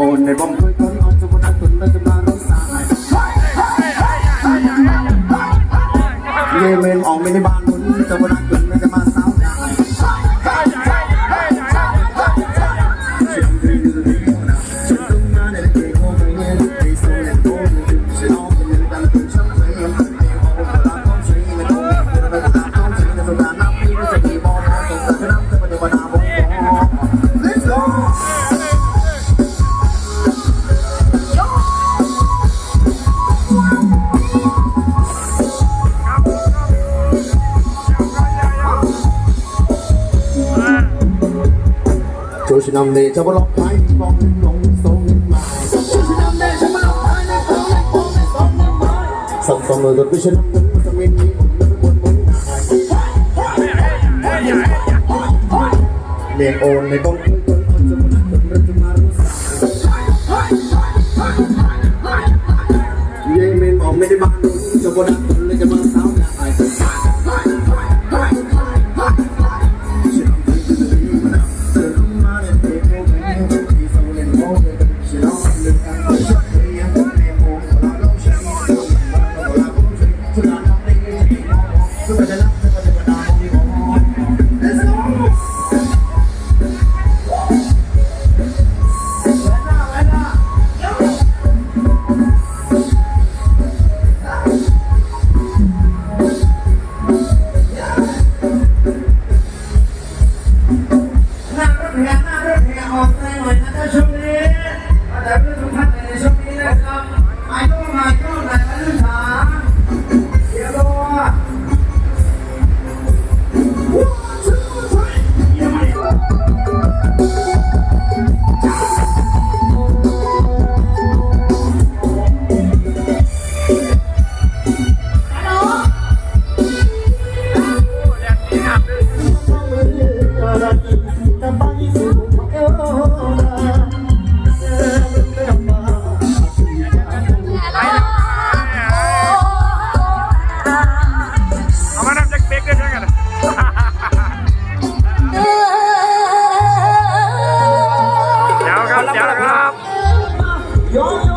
โอนในบ้องเยคนออนจะมาทักนเราจะมารู้สายเยเมนออกไม่ได้บ้านคนจะมาทักน ชินำเดชะบล็อกท้ายมองหนึ่งหลงสองหลมายชินำเดชะบล็อกท้ายในสองในสองในสองหนึ่งหมายสัมสมเลยจนพิชิตำเดชะไม่มีผมนั่งบนบนเมียโอนในกองทุนจนคนจะมาจนรัฐมารู้สักเย้เม่มอกไม่ได้มาจะบดักจนเลยจะมาสั Your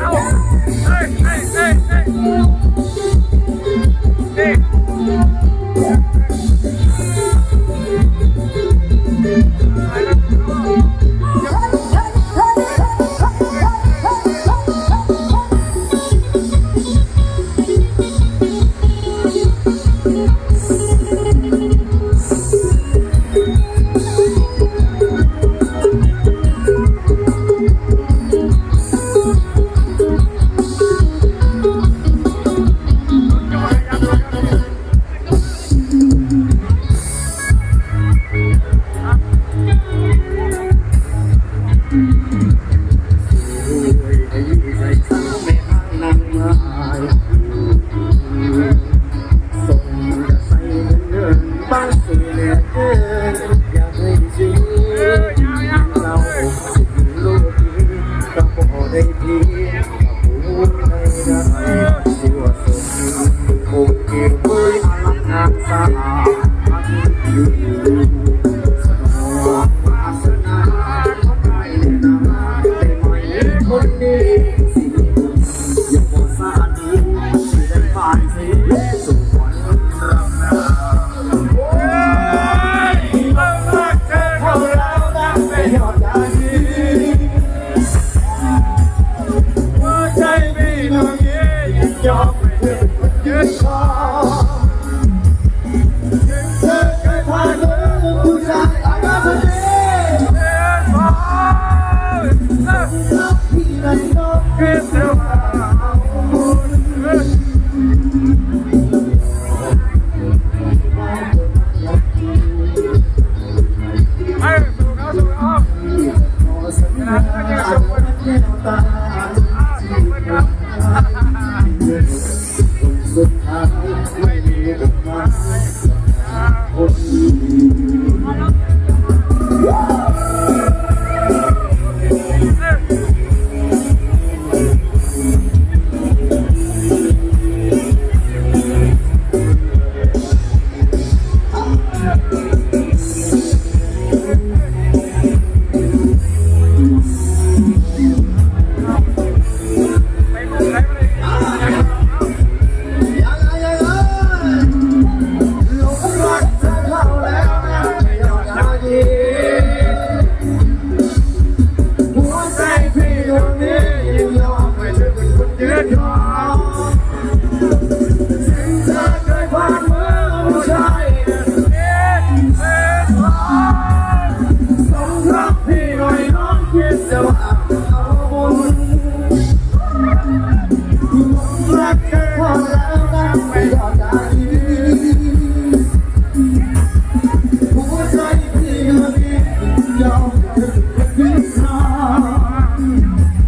เอา Thank you. Mm-hmm.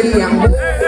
ศิ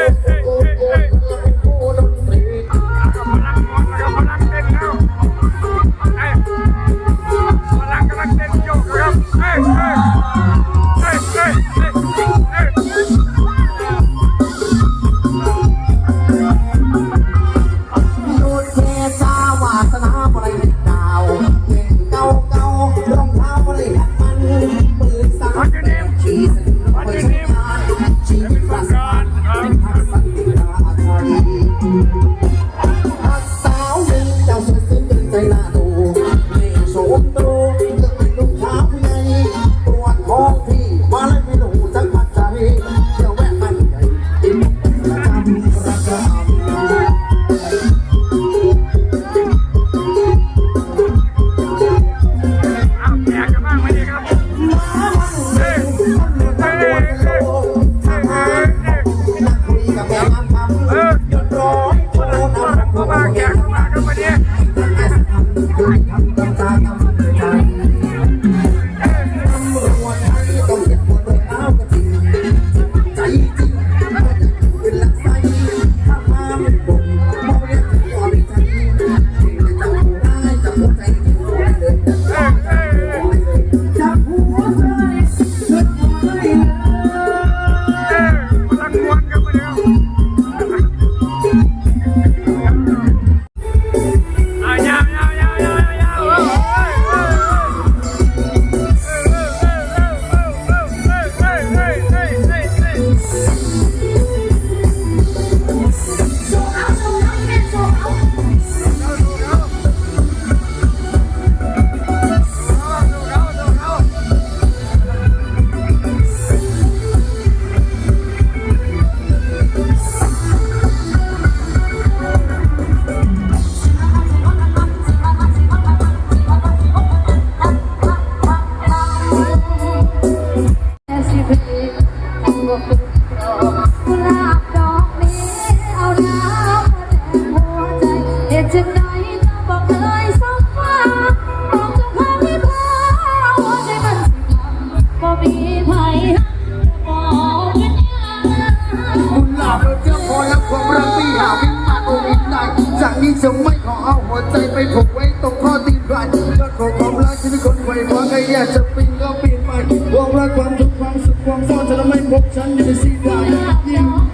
นี้จะไม่ขอเอาหัวใจไปผูกไว้ตรงข้อตีนไหล่ยของความรักที่เป็นคนไขว่คว้าใครอยากจะปิ้งก็เปลี่ยนไปความรักความทุกข์ความสุขความเศร้าจะทำให้พบฉันอยู่ในสีดายยิ่ง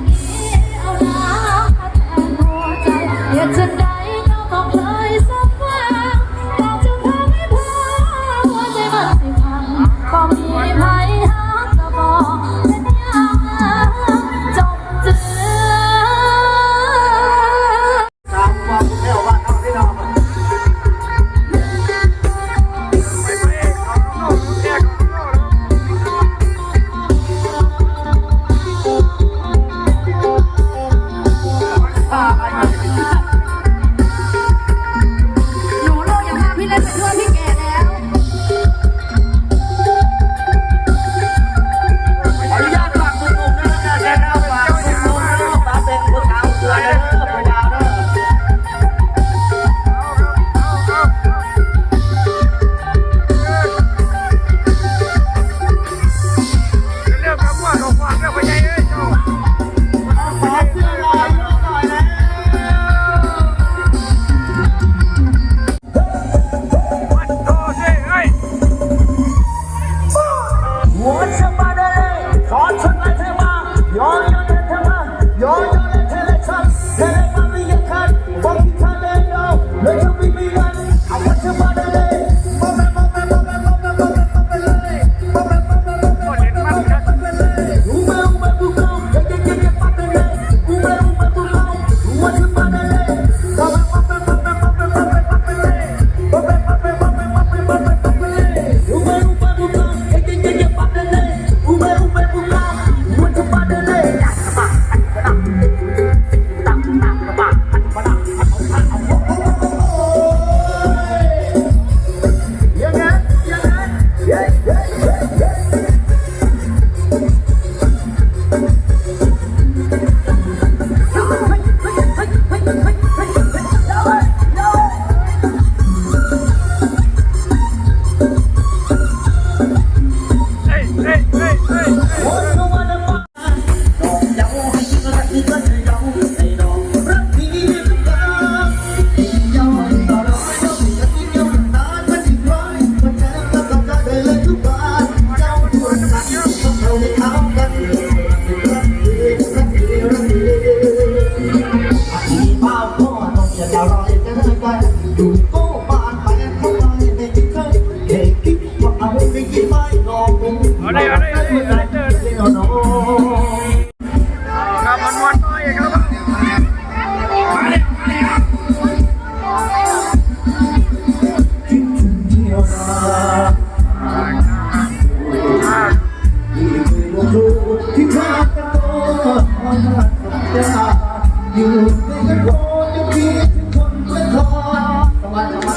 อยู่ในกระโดดจะมีทุกคนและคอนสวัสดีครั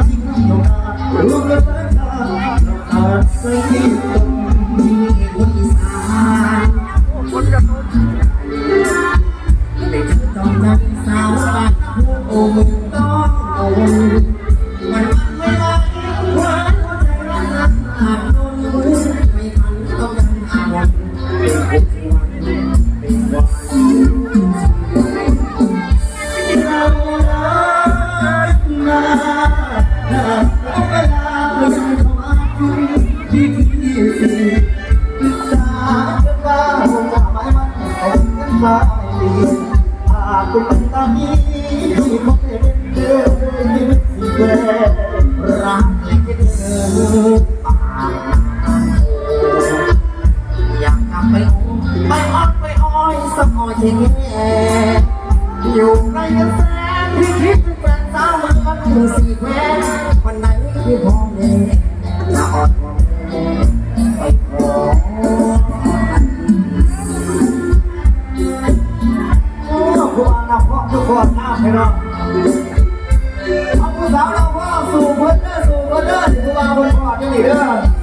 บที่เราทำลูกกระสันทาเราอาจ You. พี่น้องเอาผู้สาวเราว่าสู่เพื่อนเด้อสู่เพื่อนเด้อถึงว่าบนกอดจะหนีเด้อ